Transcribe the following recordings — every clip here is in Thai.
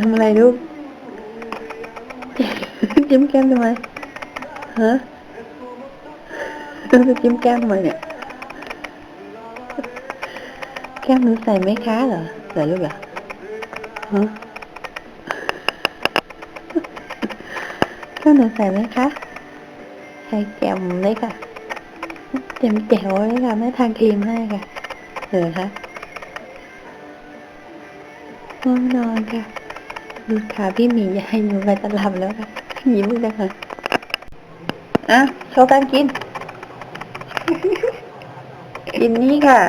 ทำอะไรลูกจิ้มแก้มทำไมฮะต้องจะจิ้มแก้มทำไมเนี่ย แก้มหนูใส่ไหมคะเหรอใส่ลูกเหรอฮะแก้มหนูใส่ไหมคะใส่แจ่มเลยค่ะแจ่มแจ๋วเลยค่ะแม่ทางครีมให้ค่ะเหรอคะง่วงนอนค่ะ ดูขาพี่หมียายหนูไปตลับแล้วค่ะยิ้มเลยค่ะอะโชว์การกิน กินนี่ค่ะ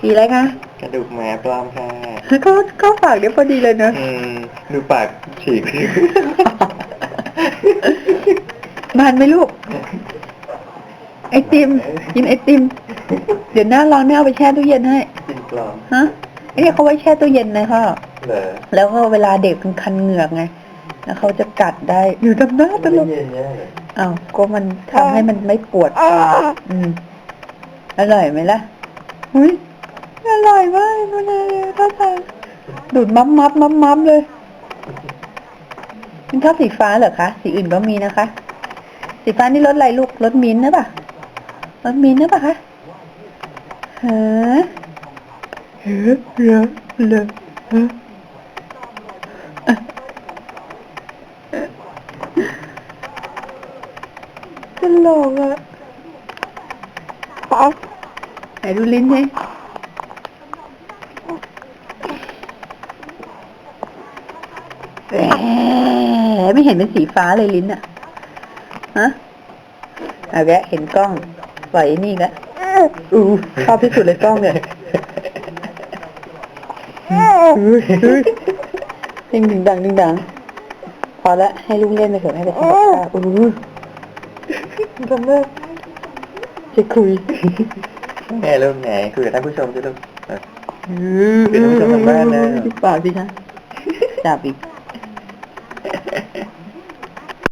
สีอะไรคะกระดูกหมาปลอมค่ะก็ก็ฝากเดี๋ยวพอดีเลยเนอะอืมดูปากฉีกบานไหมลูก ไอติม กินไอติม เดี๋ยวหน้าร้อนแม่เอาไปแช่ตู้เย็นให้ กินปลอม ฮะเอ้เขาไว้แช่ตู้เย็นนะพ่อเหรอ แล้วก็เวลาเด็กมันคันเหงือกไง แล้วเขาจะกัดได้อยู่ตำหน้าตลกเย็นๆเนี่ยเหรออ้าวก็มันทำให้มันไม่ปวดปากอืมอร่อยไหมล่ะอุ้ยอร่อยมากคุณนายท่าทางดูดมับมับมับมับเลยเป็นชอบสีฟ้าเหรอคะ สีอื่นก็มีนะคะ สีฟ้านี่รสอะไรลูกรสมิ้นท์นะปะรสมิ้นท์นะปะคะฮะเฮ้ยเฮ้ยเฮ้ยเฮ้ย ตลกอะป๊อไหนดูลิ้นสิแหมไม่เห็นเป็นสีฟ้าเลยลิ้นอะฮะเอาแกะเห็นกล้องปล่อยไอ้นี่ละอู้ชอบที่สุดเลยกล้องเนี่ย อุ้ยอุ้ย ดึงดึงดังดึงดังพอละให้ลูกเล่นไปเถอะให้ไปทำกับข้าวอู้ทำได้จะคุยแม่ลูกไหนคุยกับท่านผู้ชมสิลูกเอออืมเป็นผู้ชมทางบ้านนะ ปากสิคะจับอีก